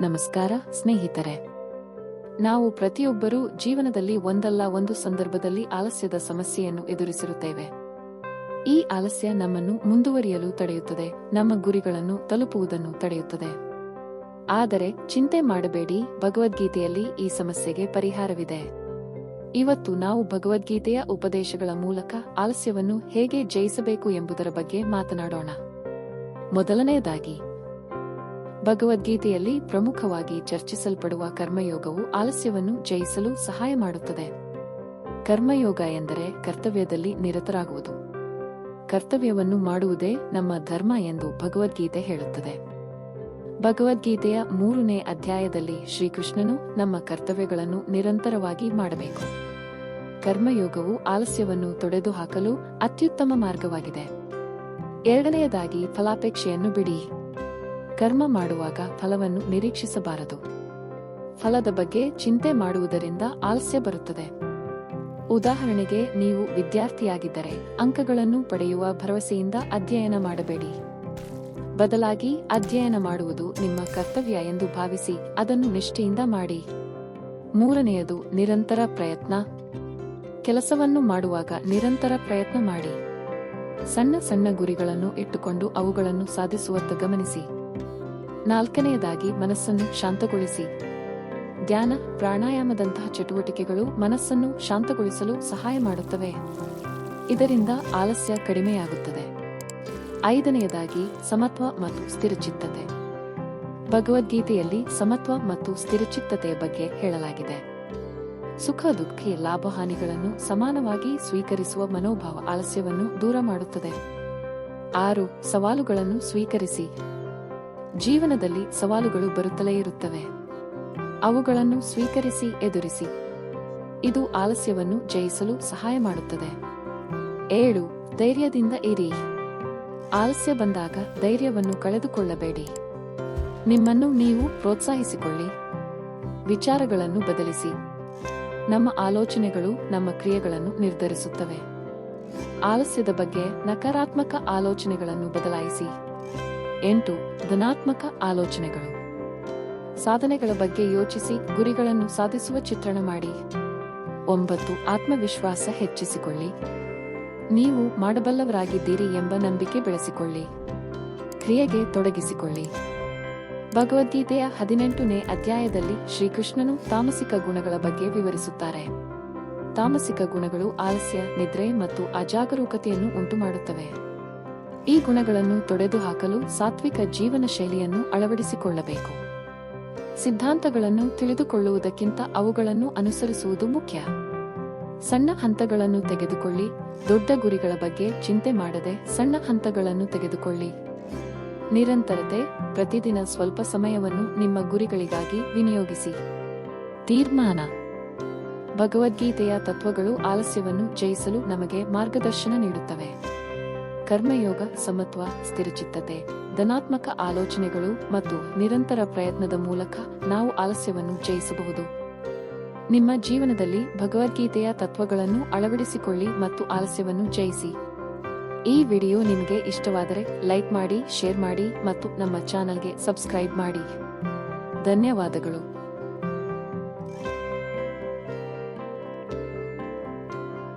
ನಮಸ್ಕಾರ, ಸ್ನೇಹಿತರೆ. ನಾವು ಪ್ರತಿಯೊಬ್ಬರೂ ಜೀವನದಲ್ಲಿ ಒಂದಲ್ಲ ಒಂದು ಸಂದರ್ಭದಲ್ಲಿ ಆಲಸ್ಯದ ಸಮಸ್ಯೆಯನ್ನು ಎದುರಿಸಿರುತ್ತೇವೆ. ಈ ಆಲಸ್ಯ ನಮ್ಮನ್ನು ಮುಂದುವರಿಯಲು ತಡೆಯುತ್ತದೆ, ನಮ್ಮ ಗುರಿಗಳನ್ನು ತಲುಪುವುದನ್ನು ತಡೆಯುತ್ತದೆ. ಆದರೆ, ಚಿಂತೆ ಮಾಡಬೇಡಿ, ಭಗವದ್ಗೀತೆಯಲ್ಲಿ ಈ ಸಮಸ್ಯೆಗೆ ಪರಿಹಾರವಿದೆ. ಇವತ್ತು ನಾವು ಭಗವದ್ಗೀತೆಯ ಉಪದೇಶಗಳ ಮೂಲಕ ಆಲಸ್ಯವನ್ನು ಹೇಗೆ ಜಯಿಸಬೇಕು ಎಂಬುದರ ಬಗ್ಗೆ ಮಾತನಾಡೋಣ. ಮೊದಲನೆಯದಾಗಿ ಭಗವದ್ಗೀತೆಯಲ್ಲಿ ಪ್ರಮುಖವಾಗಿ ಚರ್ಚಿಸಲ್ಪಡುವ ಕರ್ಮಯೋಗವು ಆಲಸ್ಯವನ್ನು ಜಯಿಸಲು ಸಹಾಯ ಮಾಡುತ್ತದೆ. ಕರ್ಮಯೋಗ ಎಂದರೆ ಕರ್ತವ್ಯದಲ್ಲಿ ನಿರತರಾಗುವುದು. ಕರ್ತವ್ಯವನ್ನು ಮಾಡುವುದೇ ನಮ್ಮ ಧರ್ಮ ಎಂದು ಭಗವದ್ಗೀತೆ ಹೇಳುತ್ತದೆ. ಭಗವದ್ಗೀತೆಯ ಮೂರನೇ ಅಧ್ಯಾಯದಲ್ಲಿ ಶ್ರೀಕೃಷ್ಣನು ನಮ್ಮ ಕರ್ತವ್ಯಗಳನ್ನು ನಿರಂತರವಾಗಿ ಮಾಡಬೇಕು. ಕರ್ಮಯೋಗವು ಆಲಸ್ಯವನ್ನು ತೊಡೆದುಹಾಕಲು ಅತ್ಯುತ್ತಮ ಮಾರ್ಗವಾಗಿದೆ. ಎರಡನೆಯದಾಗಿ ಫಲಾಪೇಕ್ಷೆಯನ್ನು ಬಿಡಿ. ಕರ್ಮ ಮಾಡುವಾಗ ಫಲವನ್ನು ನಿರೀಕ್ಷಿಸಬಾರದು. ಫಲದ ಬಗ್ಗೆ ಚಿಂತೆ ಮಾಡುವುದರಿಂದ ಆಲಸ್ಯ ಬರುತ್ತದೆ. ಉದಾಹರಣೆಗೆ, ನೀವು ವಿದ್ಯಾರ್ಥಿಯಾಗಿದ್ದರೆ ಅಂಕಗಳನ್ನು ಪಡೆಯುವ ಭರವಸೆಯಿಂದ ಅಧ್ಯಯನ ಮಾಡಬೇಡಿ. ಬದಲಾಗಿ, ಅಧ್ಯಯನ ಮಾಡುವುದು ನಿಮ್ಮ ಕರ್ತವ್ಯ ಎಂದು ಭಾವಿಸಿ ಅದನ್ನು ನಿಷ್ಠೆಯಿಂದ ಮಾಡಿ. ಮೂರನೆಯದು, ನಿರಂತರ ಪ್ರಯತ್ನ. ಕೆಲಸವನ್ನು ಮಾಡುವಾಗ ನಿರಂತರ ಪ್ರಯತ್ನ ಮಾಡಿ. ಸಣ್ಣ ಸಣ್ಣ ಗುರಿಗಳನ್ನು ಇಟ್ಟುಕೊಂಡು ಅವುಗಳನ್ನು ಸಾಧಿಸುವತ್ತ ಗಮನಿಸಿ. ನಾಲ್ಕನೆಯದಾಗಿ ಮನಸ್ಸನ್ನು ಶಾಂತಗೊಳಿಸಿ. ಧ್ಯಾನ ಪ್ರಾಣಾಯಾಮದಂತಹ ಚಟುವಟಿಕೆಗಳು ಮನಸ್ಸನ್ನು ಶಾಂತಗೊಳಿಸಲು ಸಹಾಯ ಮಾಡುತ್ತವೆ. ಇದರಿಂದ ಆಲಸ್ಯ ಕಡಿಮೆಯಾಗುತ್ತದೆ. ಐದನೆಯದಾಗಿ ಸಮತ್ವ ಮತ್ತು ಸ್ಥಿರಚಿತ್ತತೆ. ಭಗವದ್ಗೀತೆಯಲ್ಲಿ ಸಮತ್ವ ಮತ್ತು ಸ್ಥಿರಚಿತ್ತತೆಯ ಬಗ್ಗೆ ಹೇಳಲಾಗಿದೆ. ಸುಖ, ದುಃಖಿ, ಲಾಭಹಾನಿಗಳನ್ನು ಸಮಾನವಾಗಿ ಸ್ವೀಕರಿಸುವ ಮನೋಭಾವ ಆಲಸ್ಯವನ್ನು ದೂರ ಮಾಡುತ್ತದೆ. ಆರು, ಸವಾಲುಗಳನ್ನು ಸ್ವೀಕರಿಸಿ. ಜೀವನದಲ್ಲಿ ಸವಾಲುಗಳು ಬರುತ್ತಲೇ ಇರುತ್ತವೆ. ಅವುಗಳನ್ನು ಸ್ವೀಕರಿಸಿ, ಎದುರಿಸಿ. ಇದು ಆಲಸ್ಯವನ್ನು ಜಯಿಸಲು ಸಹಾಯ ಮಾಡುತ್ತದೆ. ಏಳು, ಧೈರ್ಯದಿಂದ ಇರಿ. ಆಲಸ್ಯ ಬಂದಾಗ ಧೈರ್ಯವನ್ನು ಕಳೆದುಕೊಳ್ಳಬೇಡಿ. ನಿಮ್ಮನ್ನು ನೀವು ಪ್ರೋತ್ಸಾಹಿಸಿಕೊಳ್ಳಿ. ವಿಚಾರಗಳನ್ನು ಬದಲಿಸಿ. ನಮ್ಮ ಆಲೋಚನೆಗಳು ನಮ್ಮ ಕ್ರಿಯೆಗಳನ್ನು ನಿರ್ಧರಿಸುತ್ತವೆ. ಆಲಸ್ಯದ ಬಗ್ಗೆ ನಕಾರಾತ್ಮಕ ಆಲೋಚನೆಗಳನ್ನು ಬದಲಾಯಿಸಿ. ಎಂಟು ಧನಾತ್ಮಕ ಆಲೋಚನೆಗಳು. ಸಾಧನೆಗಳ ಬಗ್ಗೆ ಯೋಚಿಸಿ ಗುರಿಗಳನ್ನು ಸಾಧಿಸುವ ಚಿತ್ರಣ ಮಾಡಿ. ಒಂಬತ್ತು ಆತ್ಮವಿಶ್ವಾಸ ಹೆಚ್ಚಿಸಿಕೊಳ್ಳಿ. ನೀವು ಮಾಡಬಲ್ಲವರಾಗಿದ್ದೀರಿ ಎಂಬ ನಂಬಿಕೆ ಬೆಳೆಸಿಕೊಳ್ಳಿ. ಕ್ರಿಯೆಗೆ ತೊಡಗಿಸಿಕೊಳ್ಳಿ. ಭಗವದ್ಗೀತೆಯ ಹದಿನೆಂಟನೇ ಅಧ್ಯಾಯದಲ್ಲಿ ಶ್ರೀಕೃಷ್ಣನು ತಾಮಸಿಕ ಗುಣಗಳ ಬಗ್ಗೆ ವಿವರಿಸುತ್ತಾರೆ. ತಾಮಸಿಕ ಗುಣಗಳು ಆಲಸ್ಯ, ನಿದ್ರೆ ಮತ್ತು ಅಜಾಗರೂಕತೆಯನ್ನು ಉಂಟುಮಾಡುತ್ತವೆ. ಈ ಗುಣಗಳನ್ನು ತೊಡೆದು ಹಾಕಲು ಸಾತ್ವಿಕ ಜೀವನ ಶೈಲಿಯನ್ನು ಅಳವಡಿಸಿಕೊಳ್ಳಬೇಕು. ಸಿದ್ಧಾಂತಗಳನ್ನು ತಿಳಿದುಕೊಳ್ಳುವುದಕ್ಕಿಂತ ಅವುಗಳನ್ನು ಅನುಸರಿಸುವುದು ಮುಖ್ಯ. ಸಣ್ಣ ಹಂತಗಳನ್ನು ತೆಗೆದುಕೊಳ್ಳಿ, ದೊಡ್ಡ ಗುರಿಗಳ ಬಗ್ಗೆ ಚಿಂತೆ ಮಾಡದೆ ಸಣ್ಣ ಹಂತಗಳನ್ನು ತೆಗೆದುಕೊಳ್ಳಿ. ನಿರಂತರತೆ, ಪ್ರತಿದಿನ ಸ್ವಲ್ಪ ಸಮಯವನ್ನು ನಿಮ್ಮ ಗುರಿಗಳಿಗಾಗಿ ವಿನಿಯೋಗಿಸಿ. ತೀರ್ಮಾನ. ಭಗವದ್ಗೀತೆಯ ತತ್ವಗಳು ಆಲಸ್ಯವನ್ನು ಜಯಿಸಲು ನಮಗೆ ಮಾರ್ಗದರ್ಶನ ನೀಡುತ್ತವೆ. ಕರ್ಮಯೋಗ, ಸಮತ್ವ, ಸ್ಥಿರಚಿತ್ತತೆ, ಧನಾತ್ಮಕ ಆಲೋಚನೆಗಳು ಮತ್ತು ನಿರಂತರ ಪ್ರಯತ್ನದ ಮೂಲಕ ನಾವು ಆಲಸ್ಯವನ್ನು ಜಯಿಸಬಹುದು. ನಿಮ್ಮ ಜೀವನದಲ್ಲಿ ಭಗವದ್ಗೀತೆಯ ತತ್ವಗಳನ್ನು ಅಳವಡಿಸಿಕೊಳ್ಳಿ ಮತ್ತು ಆಲಸ್ಯವನ್ನು ಜಯಿಸಿ. ಈ ವಿಡಿಯೋ ನಿಮಗೆ ಇಷ್ಟವಾದರೆ ಲೈಕ್ ಮಾಡಿ, ಶೇರ್ ಮಾಡಿ ಮತ್ತು ನಮ್ಮ ಚಾನಲ್ಗೆ ಸಬ್ಸ್ಕ್ರೈಬ್ ಮಾಡಿ. ಧನ್ಯವಾದಗಳು.